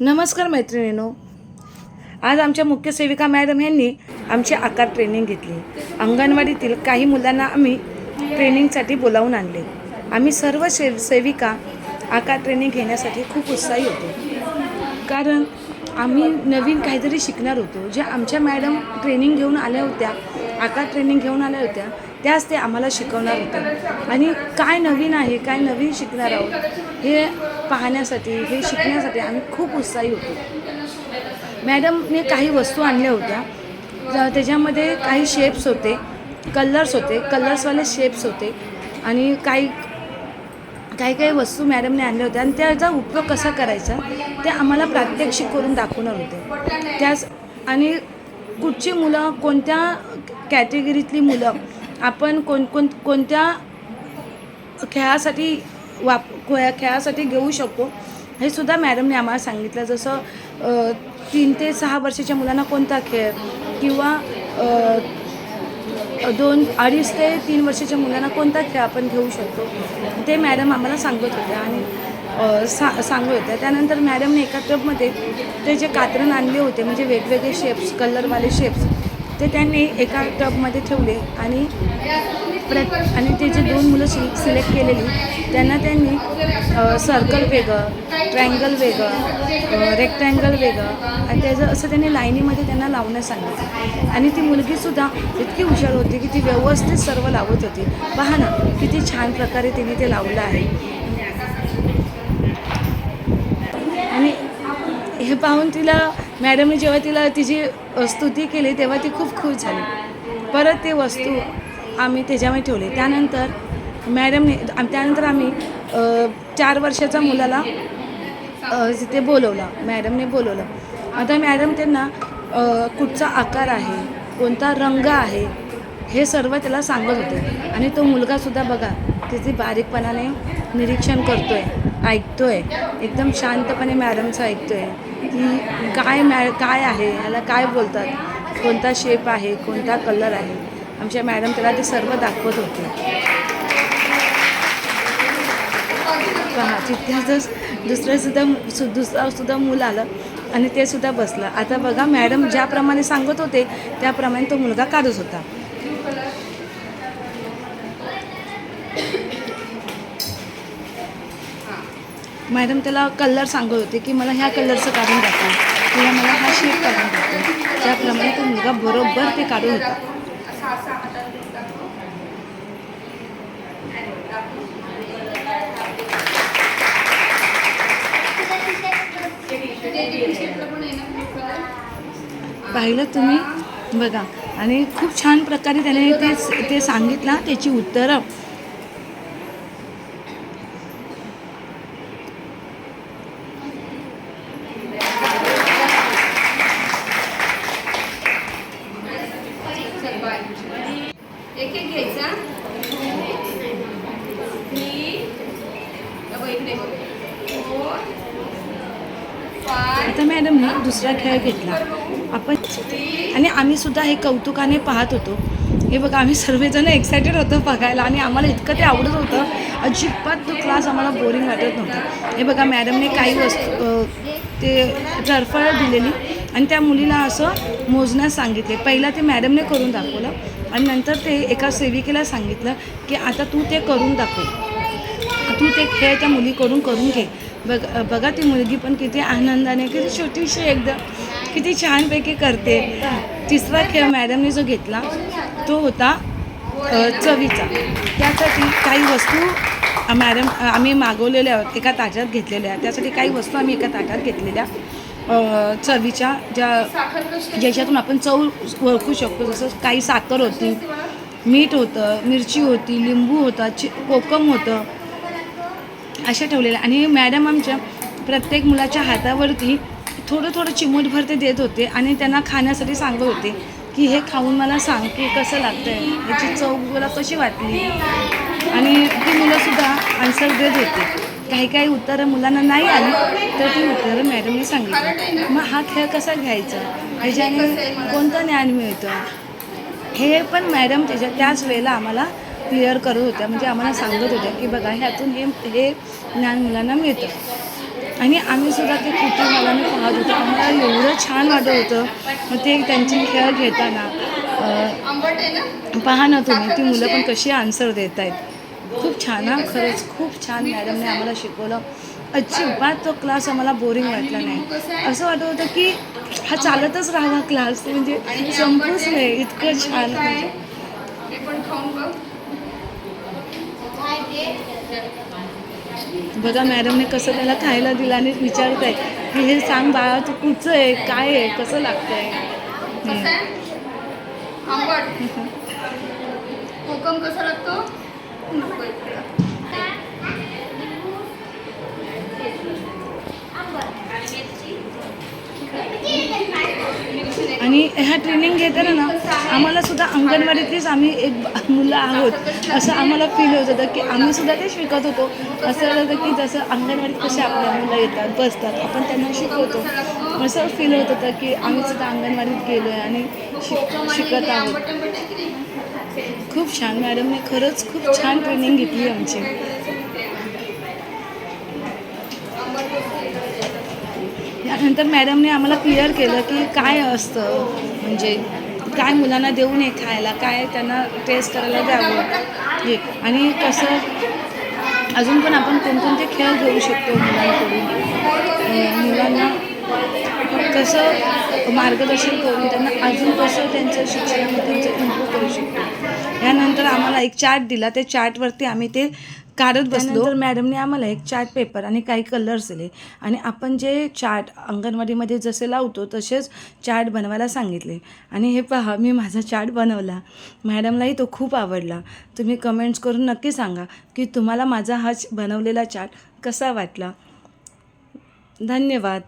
नमस्कार मैत्रिणीनो. आज आमच्या मुख्य सेविका मॅडम यांनी आमची आकार ट्रेनिंग घेतली. अंगणवाडीतील काही मुलांना आम्ही ट्रेनिंगसाठी बोलावून आणले. आम्ही सर्व से सेविका आकार ट्रेनिंग घेण्यासाठी खूप उत्साही होतो. कारण आम्ही नवीन काहीतरी शिकणार होतो. ज्या आमच्या मॅडम ट्रेनिंग घेऊन आल्या होत्या आकार ट्रेनिंग घेऊन आल्या होत्या त्याच ते आम्हाला शिकवणार होत्या आणि काय नवीन आहे काय नवीन शिकणार आहोत हे पाहण्यासाठी हे शिकण्यासाठी आम्ही खूप उत्साही होतो. मॅडमने काही वस्तू आणल्या होत्या. त्याच्यामध्ये काही शेप्स होते कलर्स होते कलर्सवाले शेप्स होते आणि काही काही काही वस्तू मॅडमने आणल्या होत्या आणि त्याचा उपयोग कसा करायचा ते आम्हाला प्रात्यक्षिक करून दाखवणार होते. त्याच आणि कुठची मुलं कोणत्या कॅटेगरीतली मुलं आपण कोण कोण कोणत्या खेळासाठी वाप खेळासाठी घेऊ शकतो हे सुद्धा मॅडमने आम्हाला सांगितलं. जसं तीन ते सहा वर्षाच्या मुलांना कोणता खेळ किंवा दोन अडीच ते तीन वर्षाच्या मुलांना कोणता खेळ आपण घेऊ शकतो ते मॅडम आम्हाला सांगत होत्या आणि सा सांगत होत्या त्यानंतर मॅडमने एका टबमध्ये ते जे कात्रण आणले होते म्हणजे वेगवेगळे शेप्स कलरवाले शेप्स ते त्यांनी एका टबमध्ये ठेवले आणि प्रत आणि ते जे दोन मुलं सि सिलेक्ट केलेली त्यांना त्यांनी सर्कल वेगळं ट्रँगल वेगळं रेक्टँगल वेगळं आणि त्याचं असं त्यांनी लाईनीमध्ये त्यांना लावण्यास सांगितलं. आणि ती मुलगीसुद्धा इतकी हुशार होती की ती व्यवस्थित सर्व लावत होती. पहा ना किती छान प्रकारे तिने ते लावलं आहे. आणि हे पाहून तिला मॅडमने जेव्हा तिला तिची स्तुती केली तेव्हा ती खूप खुश झाली. परत ते वस्तू आम्ही त्याच्यामध्ये ठेवले. त्यानंतर मॅडमने त्यानंतर आम्ही चार वर्षाच्या मुलाला तिथे बोलवलं मॅडमने बोलवलं. आता मॅडम त्यांना कुठचा आकार आहे कोणता रंग आहे हे सर्व त्याला सांगत होते. आणि तो मुलगासुद्धा बघा किती बारीकपणाने निरीक्षण करतो आहे ऐकतो आहे एकदम शांतपणे मॅडमचं ऐकतो आहे की काय मॅ काय आहे ह्याला काय बोलतात? कोणता शेप आहे कोणता कलर आहे? आमच्या मॅडम त्याला ते सर्व दाखवत होते पहा तिथेच दुसरं सुद्धा सु दुसरा सुद्धा मूल आलं आणि ते सुद्धा बसलं. आता बघा मॅडम ज्याप्रमाणे सांगत होते त्याप्रमाणे तो मुलगा काढत होता. मॅडम त्याला कलर सांगत होते की मला ह्या कलरचं काढून दाखव. किंवा मला हा शेप काढून दाखव. त्याप्रमाणे तो मुलगा बरोबर ते काढून होता. पाहिलं तुम्ही? बघा. आणि खूप छान प्रकारे त्याने ते ते सांगितलं त्याची उत्तरं. एक एक घ्यायचा. थ्री. इकडे. फोर. फाय. आता मॅडमने दुसरा खेळ घेतला. आपण आणि आम्ही सुद्धा हे कौतुकाने पाहत होतो. हे बघा आम्ही सर्वजण एक्सायटेड होतो बघायला आणि आम्हाला इतकं ते आवडत होतं. अजिबात तो क्लास आम्हाला बोरिंग वाटत नव्हता. हे बघा मॅडमने काही वस्तू ते टरफळ दिलेली. आणि त्या मुलीला असं मोजण्यास सांगितले. पहिला ते मॅडमने करून दाखवलं. आणि नंतर ते एका सेविकेला सांगितलं की आता तू ते करून दाखव. तू ते खेळ त्या मुलीकडून करून घे. बघ बघा ती मुलगी पण किती आनंदाने किती छोटीशी एकदम किती छानपैकी करते. तिसरा खेळ मॅडमने जो घेतला तो होता चवीचा. त्यासाठी काही वस्तू मॅडम आम्ही मागवलेल्या एका ताटात घेतलेल्या. त्यासाठी काही वस्तू आम्ही एका ताटात घेतलेल्या. चवीच्या ज्या ज्याच्यातून आपण चव ओळखू शकतो जसं काही साखर होती मीठ होतं मिरची होती लिंबू होता चि कोकम होतं अशा ठेवलेल्या. आणि मॅडम आमच्या प्रत्येक मुलाच्या हातावरती थोडं थोडं चिमूटभर ते देत होते आणि त्यांना खाण्यासाठी सांगत होते की हे खाऊन मला सांग की कसं लागतं आहे ह्याची चव मला कशी वाटली. आणि ती मुलंसुद्धा आन्सर देत होती. काही काही उत्तरं मुलांना नाही आली तर ती उत्तरं मॅडमने सांगितली. मग हा खेळ कसा घ्यायचा? ह्याच्याने कोणतं ज्ञान मिळतं? हे पण मॅडम त्याच्या त्याच वेळेला आम्हाला क्लिअर करत होत्या. म्हणजे आम्हाला सांगत होत्या की बघा ह्यातून हे हे ज्ञान मुलांना मिळतं. आणि आम्ही सुद्धा ते मुलांना पाहत होतो. आम्हाला एवढं छान वाटत होतं. मग ते त्यांचे खेळ घेताना पहा ना तुम्ही ती मुलं पण कशी आन्सर देत आहेत खूप छान हा. खरंच खूप छान मॅडमने आम्हाला शिकवलं. अजिबात तो क्लास आम्हाला बोरिंग वाटला नाही. असं वाटत होतं की हा चालतच राहावा क्लास म्हणजे संपूच नाही. इतकं छान म्हणजे. बघ मॅडमने कसं त्याला खायला दिलं आणि विचारत आहे की हे सांग बाळा तू कुठचं आहे? काय आहे? कसं लागतंय? कोकम कसा लागतो. आणि ह्या ट्रेनिंग घेताना ना आम्हाला सुद्धा अंगणवाडीतलीच आम्ही एक मुलं आहोत. असं आम्हाला फील होत होतं की आम्ही सुद्धा ते शिकत होतो. असं होतं की जसं अंगणवाडीत कसे आपल्या मुलं येतात बसतात आपण त्यांना शिकवतो. असं फील होत होतं की आम्ही सुद्धा अंगणवाडीत गेलो आहे आणि शिक शिकत आहोत. खूप छान मॅडमने खरंच खूप छान ट्रेनिंग घेतली आमची. यानंतर मॅडमने आम्हाला क्लिअर केलं की काय असतं म्हणजे काय मुलांना देऊ नये खायला काय त्यांना टेस्ट करायला द्यावं. हे आणि कसं अजून पण आपण कोणकोणते खेळ घेऊ शकतो मुलांकडून. मुलांना कसं मार्गदर्शन करून त्यांना अजून कसं त्यांचं शिक्षणामध्ये त्यांचं इम्प्रूव्ह करू शकतो. यानंतर आम्हाला एक चार्ट दिला. त्या चार्टवरती आम्ही ते काढत बसलो. तर मॅडमने आम्हाला एक चार्ट पेपर आणि काही कलर्स दिले. आणि आपण जे चार्ट अंगणवाडीमध्ये जसे लावतो तसेच चार्ट बनवायला सांगितले. आणि हे पहा मी माझा चार्ट बनवला. मॅडमलाही तो खूप आवडला. तुम्ही कमेंट्स करून नक्की सांगा की तुम्हाला माझा हा बनवलेला चार्ट कसा वाटला? धन्यवाद.